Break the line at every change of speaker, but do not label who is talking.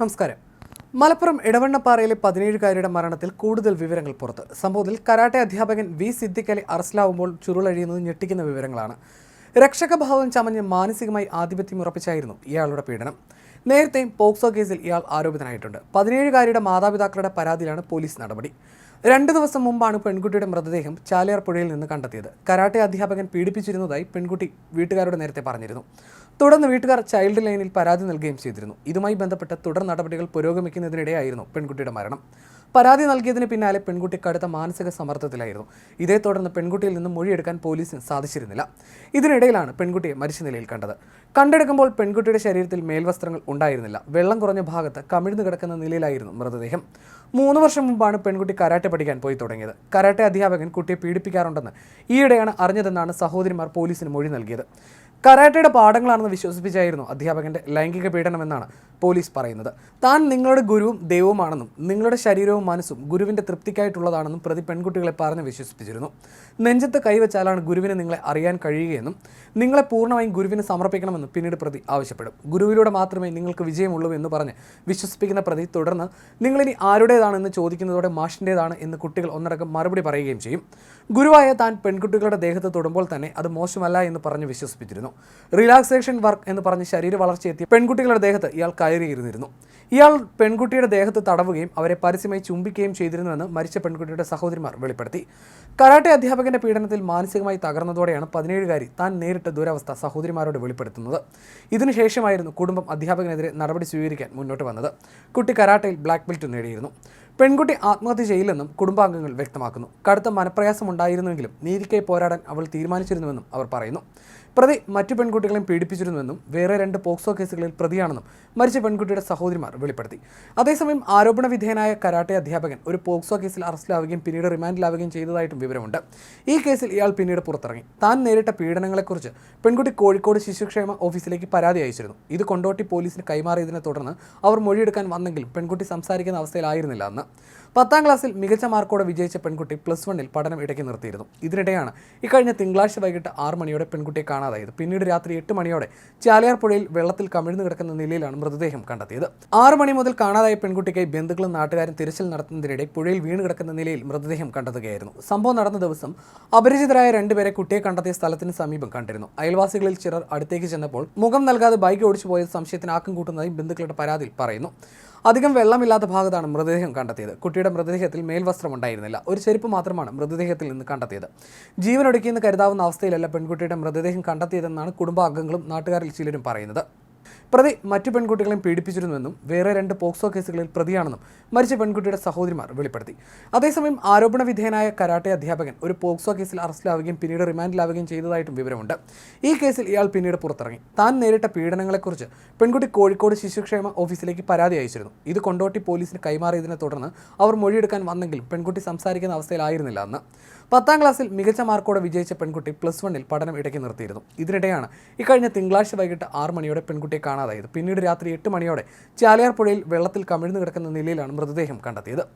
നമസ്കാരം. മലപ്പുറം ഇടവണ്ണപ്പാറയിലെ പതിനേഴുകാരിയുടെ മരണത്തിൽ കൂടുതൽ വിവരങ്ങൾ പുറത്ത്. സംഭവത്തിൽ കരാട്ടെ അധ്യാപകൻ വി സിദ്ദിഖ് അലി അറസ്റ്റിലാവുമ്പോൾ ചുരുളഴിയുന്നത് ഞെട്ടിക്കുന്ന വിവരങ്ങളാണ്. രക്ഷകഭാവം ചമഞ്ഞ് മാനസികമായി ആധിപത്യം ഉറപ്പിച്ചായിരുന്നു ഇയാളുടെ പീഡനം. നേരത്തെയും പോക്സോ കേസിൽ ഇയാൾ ആരോപിതനായിട്ടുണ്ട്. പതിനേഴുകാരിയുടെ മാതാപിതാക്കളുടെ പരാതിയിലാണ് പോലീസ് നടപടി. രണ്ട് ദിവസം മുമ്പാണ് പെൺകുട്ടിയുടെ മൃതദേഹം ചാലിയാർ പുഴയിൽ നിന്ന് കണ്ടെത്തിയത്. കരാട്ടെ അധ്യാപകൻ പീഡിപ്പിച്ചിരുന്നതായി പെൺകുട്ടി വീട്ടുകാരോട് നേരത്തെ പറഞ്ഞിരുന്നു. തുടർന്ന് വീട്ടുകാർ ചൈൽഡ് ലൈനിൽ പരാതി നൽകുകയും ചെയ്തിരുന്നു. ഇതുമായി ബന്ധപ്പെട്ട് തുടർ നടപടികൾ പുരോഗമിക്കുന്നതിനിടെയായിരുന്നു പെൺകുട്ടിയുടെ മരണം. പരാതി നൽകിയതിന് പിന്നാലെ പെൺകുട്ടി കടുത്ത മാനസിക സമ്മർദ്ദത്തിലായിരുന്നു. ഇതേ തുടർന്ന് പെൺകുട്ടിയിൽ നിന്ന് മൊഴിയെടുക്കാൻ പോലീസിന് സാധിച്ചിരുന്നില്ല. ഇതിനിടയിലാണ് പെൺകുട്ടിയെ മരിച്ച നിലയിൽ കണ്ടത്. കണ്ടെടുക്കുമ്പോൾ പെൺകുട്ടിയുടെ ശരീരത്തിൽ മേൽവസ്ത്രങ്ങൾ ഉണ്ടായിരുന്നില്ല. വെള്ളം കുറഞ്ഞ ഭാഗത്ത് കമിഴ്ന്നു കിടക്കുന്ന നിലയിലായിരുന്നു മൃതദേഹം. മൂന്ന് വർഷം മുമ്പാണ് പെൺകുട്ടി കരാട്ടെ പഠിക്കാൻ പോയി തുടങ്ങിയത്. കരാട്ടെ അധ്യാപകൻ കുട്ടിയെ പീഡിപ്പിക്കാറുണ്ടെന്ന് ഈയിടെയാണ് അറിഞ്ഞതെന്നാണ് സഹോദരിമാർ പോലീസിന് മൊഴി നൽകിയത്. കരാട്ടയുടെ പാഠങ്ങളാണെന്ന് വിശ്വസിപ്പിച്ചായിരുന്നു അധ്യാപകന്റെ ലൈംഗിക പീഡനമെന്നാണ് പോലീസ് പറയുന്നത്. താൻ നിങ്ങളുടെ ഗുരുവും ദൈവവുമാണെന്നും നിങ്ങളുടെ ശരീരവും മനസ്സും ഗുരുവിന്റെ തൃപ്തിക്കായിട്ടുള്ളതാണെന്നും പ്രതി പെൺകുട്ടികളെ പറഞ്ഞ് വിശ്വസിപ്പിച്ചിരുന്നു. നെഞ്ചത്ത് കൈവച്ചാലാണ് ഗുരുവിനെ നിങ്ങളെ അറിയാൻ കഴിയുകയെന്നും നിങ്ങളെ പൂർണമായും ഗുരുവിനെ സമർപ്പിക്കണമെന്നും പിന്നീട് പ്രതി ആവശ്യപ്പെടും. ഗുരുവിലൂടെ മാത്രമേ നിങ്ങൾക്ക് വിജയമുള്ളൂ എന്ന് പറഞ്ഞ് വിശ്വസിപ്പിക്കുന്ന പ്രതി തുടർന്ന് നിങ്ങളിനി ആരുടേതാണെന്ന് ചോദിക്കുന്നതോടെ മാഷിന്റേതാണ് എന്ന് കുട്ടികൾ ഒന്നടക്കം മറുപടി പറയുകയും ചെയ്യും. ഗുരുവായ താൻ പെൺകുട്ടികളുടെ ദേഹത്ത് തൊടുമ്പോൾ തന്നെ അത് മോശമല്ല എന്ന് പറഞ്ഞ് വിശ്വസിപ്പിച്ചിരുന്നു. റിലാക്സേഷൻ വർക്ക് എന്ന് പറഞ്ഞ് ശരീര വളർച്ചയെത്തിയ പെൺകുട്ടികളുടെ ദേഹത്ത് ഇയാൾ കയറിയിരുന്നിരുന്നു ഇയാൾ പെൺകുട്ടിയുടെ ദേഹത്ത് തടവുകയും അവരെ പരസ്യമായി ചുംബിക്കുകയും ചെയ്തിരുന്നുവെന്ന് മരിച്ച പെൺകുട്ടിയുടെ സഹോദരിമാർ വെളിപ്പെടുത്തി. കരാട്ടെ അധ്യാപകന്റെ പീഡനത്തിൽ മാനസികമായി തകർന്നതോടെയാണ് പതിനേഴുകാരി താൻ നേരിട്ട ദുരവസ്ഥ സഹോദരിമാരോട് വെളിപ്പെടുത്തുന്നത്. ഇതിനുശേഷമായിരുന്നു കുടുംബം അധ്യാപകനെതിരെ നടപടി സ്വീകരിക്കാൻ മുന്നോട്ട് വന്നത്. കുട്ടി കരാട്ടയിൽ ബ്ലാക്ക് ബെൽറ്റ് നേടിയിരുന്നു. പെൺകുട്ടി ആത്മഹത്യ ചെയ്യില്ലെന്നും കുടുംബാംഗങ്ങൾ വ്യക്തമാക്കുന്നു. കടുത്ത മനപ്രയാസമുണ്ടായിരുന്നുവെങ്കിലും നീതിക്കായി പോരാടാൻ അവൾ തീരുമാനിച്ചിരുന്നുവെന്നും അവർ പറയുന്നു. പ്രതി മറ്റു പെൺകുട്ടികളെയും പീഡിപ്പിച്ചിരുന്നുവെന്നും വേറെ രണ്ട് പോക്സോ കേസുകളിൽ പ്രതിയാണെന്നും മരിച്ച പെൺകുട്ടിയുടെ സഹോദരിമാർ വെളിപ്പെടുത്തി. അതേസമയം ആരോപണ വിധേയനായ കരാട്ടെ അധ്യാപകൻ ഒരു പോക്സോ കേസിൽ അറസ്റ്റിലാവുകയും പിന്നീട് റിമാൻഡിലാവുകയും ചെയ്തതായിട്ടും വിവരമുണ്ട്. ഈ കേസിൽ ഇയാൾ പിന്നീട് പുറത്തിറങ്ങി. താൻ നേരിട്ട പീഡനങ്ങളെക്കുറിച്ച് പെൺകുട്ടി കോഴിക്കോട് ശിശുക്ഷേമ ഓഫീസിലേക്ക് പരാതി അയച്ചിരുന്നു. ഇത് കൊണ്ടോട്ടി പോലീസിന് കൈമാറിയതിനെ തുടർന്ന് അവർ മൊഴിയെടുക്കാൻ വന്നെങ്കിലും പെൺകുട്ടി സംസാരിക്കുന്ന അവസ്ഥയിലായിരുന്നില്ല അന്ന്. പത്താം ക്ലാസ്സിൽ മികച്ച മാർക്കോടെ വിജയിച്ച പെൺകുട്ടി പ്ലസ് വണ്ണിൽ പഠനം ഇടയ്ക്ക് നിർത്തിയിരുന്നു. ഇതിനിടെയാണ് ഇക്കഴിഞ്ഞ തിങ്കളാഴ്ച വൈകിട്ട് ആറ് മണിയോടെ പെൺകുട്ടിയെ കാണാതായത്. പിന്നീട് രാത്രി എട്ട് മണിയോടെ ചാലിയാർ പുഴയിൽ വെള്ളത്തിൽ കമിഴ്ന്നു കിടക്കുന്ന നിലയിലാണ് മൃതദേഹം കണ്ടെത്തിയത്. ആറ് മണി മുതൽ കാണാതായ പെൺകുട്ടിക്കായി ബന്ധുക്കളും നാട്ടുകാരും തിരച്ചിൽ നടത്തുന്നതിനിടെ പുഴയിൽ വീണ് കിടക്കുന്ന നിലയിൽ മൃതദേഹം കണ്ടെത്തുകയായിരുന്നു. സംഭവം നടന്ന ദിവസം അപരിചിതരായ രണ്ടുപേരെ കുട്ടിയെ കണ്ടെത്തിയ സ്ഥലത്തിന് സമീപം കണ്ടിരുന്നു. അയൽവാസികളിൽ ചിലർ അടുത്തേക്ക് ചെന്നപ്പോൾ മുഖം നൽകാതെ ബൈക്ക് ഓടിച്ചു പോയത് സംശയത്തിന് ആക്കം കൂട്ടുന്നതായി ബന്ധുക്കളുടെ പരാതിയിൽ പറയുന്നു. അധികം വെള്ളമില്ലാത്ത ഭാഗത്താണ് മൃതദേഹം കണ്ടെത്തിയത്. കുട്ടിയുടെ മൃതദേഹത്തിൽ മേൽവസ്ത്രം ഉണ്ടായിരുന്നില്ല ഒരു ചെരുപ്പ് മാത്രമാണ് മൃതദേഹത്തിൽ നിന്ന് കണ്ടെത്തിയത്. ജീവനൊടുക്കിയെന്ന് കരുതാവുന്ന അവസ്ഥയിലല്ല പെൺകുട്ടിയുടെ മൃതദേഹം കണ്ടെത്തിയതെന്നാണ് കുടുംബാംഗങ്ങളും നാട്ടുകാരിൽ ചിലരും പറയുന്നത്. പ്രതി മറ്റു പെൺകുട്ടികളെയും പീഡിപ്പിച്ചിരുന്നുവെന്നും വേറെ രണ്ട് പോക്സോ കേസുകളിൽ പ്രതിയാണെന്നും മരിച്ച പെൺകുട്ടിയുടെ സഹോദരിമാർ വെളിപ്പെടുത്തി. അതേസമയം ആരോപണ വിധേയനായ കരാട്ടെ അധ്യാപകൻ ഒരു പോക്സോ കേസിൽ അറസ്റ്റിലാവുകയും പിന്നീട് റിമാൻഡിലാവുകയും ചെയ്തതായിട്ടും വിവരമുണ്ട്. ഈ കേസിൽ ഇയാൾ പിന്നീട് പുറത്തിറങ്ങി. താൻ നേരിട്ട പീഡനങ്ങളെക്കുറിച്ച് പെൺകുട്ടി കോഴിക്കോട് ശിശുക്ഷേമ ഓഫീസിലേക്ക് പരാതി അയച്ചിരുന്നു. ഇത് കൊണ്ടോട്ടി പോലീസിന് കൈമാറിയതിനെ തുടർന്ന് അവർ മൊഴിയെടുക്കാൻ വന്നെങ്കിലും പെൺകുട്ടി സംസാരിക്കുന്ന അവസ്ഥയിലായിരുന്നില്ല അന്ന് പത്താം ക്ലാസ്സിൽ മികച്ച മാർക്കോടെ വിജയിച്ച പെൺകുട്ടി പ്ലസ് വണ്ണിൽ പഠനം ഇടയ്ക്ക് നിർത്തിയിരുന്നു. ഇതിനിടെയാണ് ഇക്കഴിഞ്ഞ തിങ്കളാഴ്ച വൈകിട്ട് ആറ് മണിയോടെ പെൺകുട്ടിയെ കാണാതായത്. പിന്നീട് രാത്രി എട്ട് മണിയോടെ ചാലിയാർ പുഴയിൽ വെള്ളത്തിൽ കമിഴ്ന്നു കിടക്കുന്ന നിലയിലാണ് മൃതദേഹം കണ്ടെത്തിയത്.